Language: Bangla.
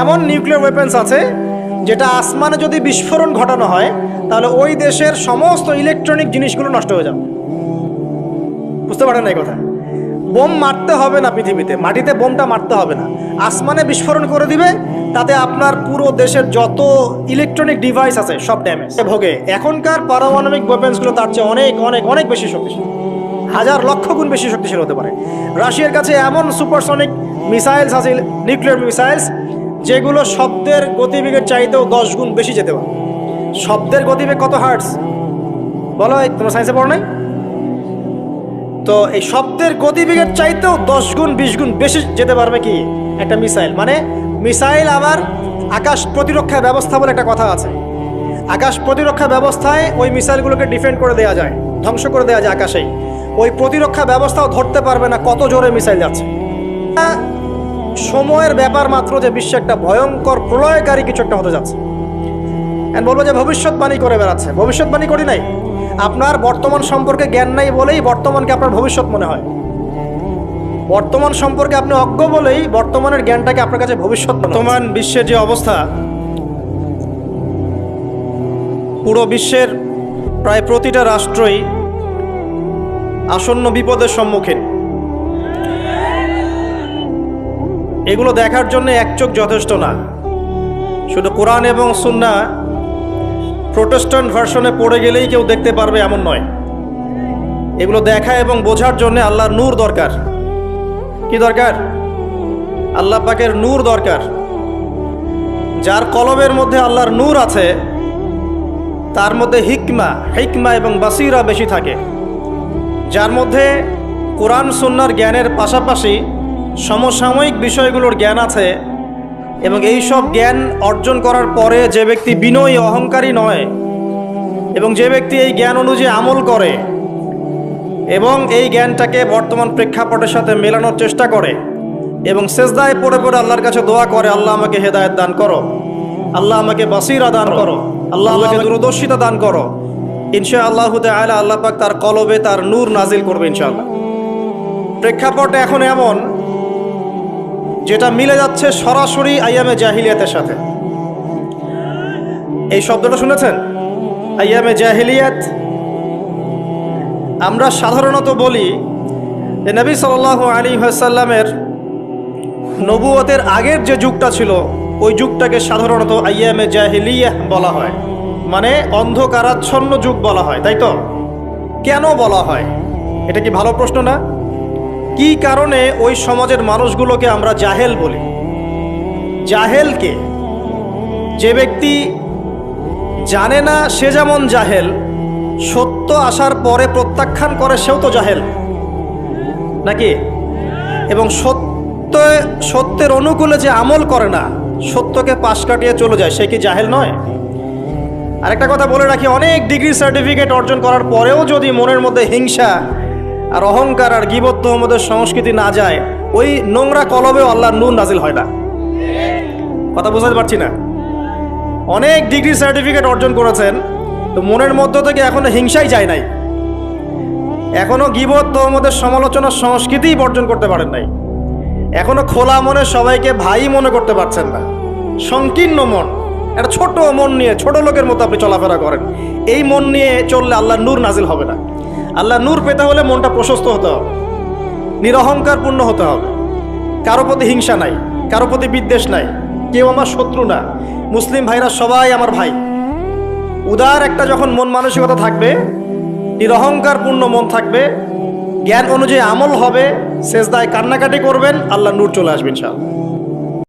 এমন নিউক্লিয়ার ওয়েপেন্স আছে যেটা আসমানে যদি বিস্ফোরণ ঘটানো হয়, তাহলে ওই দেশের সমস্ত ইলেকট্রনিক জিনিসগুলো নষ্ট হয়ে যাবে। বুঝতে পারেন এই কথা? বোম মারতে হবে না পৃথিবীতে, মাটিতে বোমটা মারতে হবে না। আসমানে বিস্ফোরণ করে দিবে, তাতে আপনার পুরো দেশের যত ইলেকট্রনিক ডিভাইস আছে, সব ড্যামেজ ভোগে, এখনকার পারমাণবিক ওয়েপেন্সগুলো তার চেয়ে অনেক অনেক অনেক বেশি শক্তিশালী। হাজার লক্ষ গুণ বেশি শক্তিশালী হতে পারে। রাশিয়ার কাছে এমন সুপারসনিক মিসাইলস আছে নিউক্লিয়ার মিসাইলস যেগুলো শব্দের গতিবেগের চাইতেও দশ গুণ বেশি যেতে পারে। শব্দের গতিবেগ কত হার্টস বলো, এই তোমার সায়েন্সে পড়ো নাই? তো এই শব্দের গতিবেগের চাইতেও দশ গুণ, বিশ গুণ বেশি যেতে পারবে কি? একটা মিসাইল। মানে মিসাইল আবার আকাশ প্রতিরক্ষা ব্যবস্থা বলে একটা কথা আছে। আকাশ প্রতিরক্ষা ব্যবস্থায় ওই মিসাইলগুলোকে ডিফেন্ড করে দেওয়া যায়, ধ্বংস করে দেওয়া যায় আকাশেই। ওই প্রতিরক্ষা ব্যবস্থাও ধরতে পারবে না কত জোরে মিসাইল যাচ্ছে। সময়ের ব্যাপার মাত্র যে বিশ্বে একটা ভয়ঙ্কর প্রলয়কারী কিছু একটা হতে যাচ্ছে। বলব যে ভবিষ্যৎবাণী করে বেড়াচ্ছে। ভবিষ্যৎবাণী করি নাই। আপনার বর্তমান সম্পর্কে জ্ঞান নাই বলেই বর্তমানকে আপনার ভবিষ্যৎ মনে হয়। বর্তমান সম্পর্কে আপনি অজ্ঞ বলেই বর্তমানের জ্ঞানটাকে আপনার কাছে ভবিষ্যৎ বর্তমান বিশ্বের যে অবস্থা, পুরো বিশ্বের প্রায় প্রতিটা রাষ্ট্রই আসন্ন বিপদের সম্মুখীন। এগুলো দেখার জন্য এক চোখ যথেষ্ট না। শুধু কোরআন এবং সুন্না প্রোটেস্ট্যান্ট ভার্সনে পড়ে গেলেই কেউ দেখতে পারবে এমন নয়। এগুলো দেখা এবং বোঝার জন্য আল্লাহর নূর দরকার। কি দরকার? আল্লাহ পাকের নূর দরকার। যার কলবের মধ্যে আল্লাহর নূর আছে, তার মধ্যে হিকমা হিকমা এবং বাসিরা বেশি থাকে। যার মধ্যে কোরআন, সুন্নার জ্ঞানের পাশাপাশি সমসাময়িক বিষয়গুলোর জ্ঞান আছে এবং এই সব জ্ঞান অর্জন করার পরে যে ব্যক্তি বিনয়ী, অহংকারী নয় এবং যে ব্যক্তি এই জ্ঞান অনুযায়ী আমল করে এবং এই জ্ঞানটাকে বর্তমান প্রেক্ষাপটের সাথে মেলানোর চেষ্টা করে এবং সেজদায় পড়ে পড়ে আল্লাহর কাছে দোয়া করে, আল্লাহ আমাকে হেদায়ত দান করো। আল্লাহ আমাকে বাসিরা দান করো। আল্লাহ আমাকে দূরদর্শিতা দান করো। ইনশা আল্লাহ আলা আল্লাহ পাক তার কলবে তার নূর নাজিল করবে ইনশাআল্লাহ। প্রেক্ষাপট এখন এমন যেটা মিলে যাচ্ছে সরাসরি আইয়ামে জাহিলিয়াতের সাথে। এই শব্দটা শুনেছেন? আইয়ামে জাহিলিয়াত। আমরা সাধারণত বলি যে নবী সাল আলী সাল্লামের নবুয়তের আগের যে যুগটা ছিল, ওই যুগটাকে সাধারণত আইয়ামে জাহিলিয়া বলা হয়। মানে অন্ধকারাচ্ছন্ন যুগ বলা হয়, তাই তো? কেন বলা হয়? এটা কি ভালো প্রশ্ন না? কি কারণে ওই সমাজের মানুষগুলোকে আমরা জাহেল বলি? জাহেলকে? যে ব্যক্তি জানে না সে যেমন জাহেল, সত্য আসার পরে প্রত্যাখ্যান করে সেও তো জাহেল। নাকি? এবং সত্য, সত্যের অনুকূলে যে আমল করে না, সত্যকে পাশ কাটিয়ে চলে যায়, সে কি জাহেল নয়? আরেকটা কথা বলে রাখি, অনেক ডিগ্রি সার্টিফিকেট অর্জন করার পরেও যদি মনের মধ্যে হিংসা আর অহংকার আর গিবত্ত আমাদের সংস্কৃতি না যায়, ওই নোংরা কলবেও আল্লাহর নুন নাজিল হয় না। কথা বোঝাতে পারছি না? অনেক ডিগ্রি সার্টিফিকেট অর্জন করেছেন, তো মনের মধ্য থেকে এখনও হিংসাই যায় নাই। এখনও গিবত তোমাদের সমালোচনার সংস্কৃতিই বর্জন করতে পারেন নাই। এখনও খোলা মনে সবাইকে ভাই মনে করতে পারছেন না। সংকীর্ণ মন, একটা ছোট মন নিয়ে, ছোট লোকের মতো আপনি চলাফেরা করেন। এই মন নিয়ে চললে আল্লাহ নূর নাজিল হবে না। আল্লাহ নূর পেতে হলে মনটা প্রশস্ত হতে হবে। নিরহংকার পূর্ণ হতে হবে। কারও প্রতি হিংসা নাই, কারও প্রতি বিদ্বেষ নাই, কেউ আমার শত্রু না। মুসলিম ভাইরা সবাই আমার ভাই। উদার একটা যখন মন মানসিকতা থাকবে নিরহংকার পূর্ণ মন থাকবে, জ্ঞান অনুযায়ী আমল হবে শেষদায় কান্নাকাটি করবেন, আল্লাহ নূর চলে আসবেন ইনশাআল্লাহ।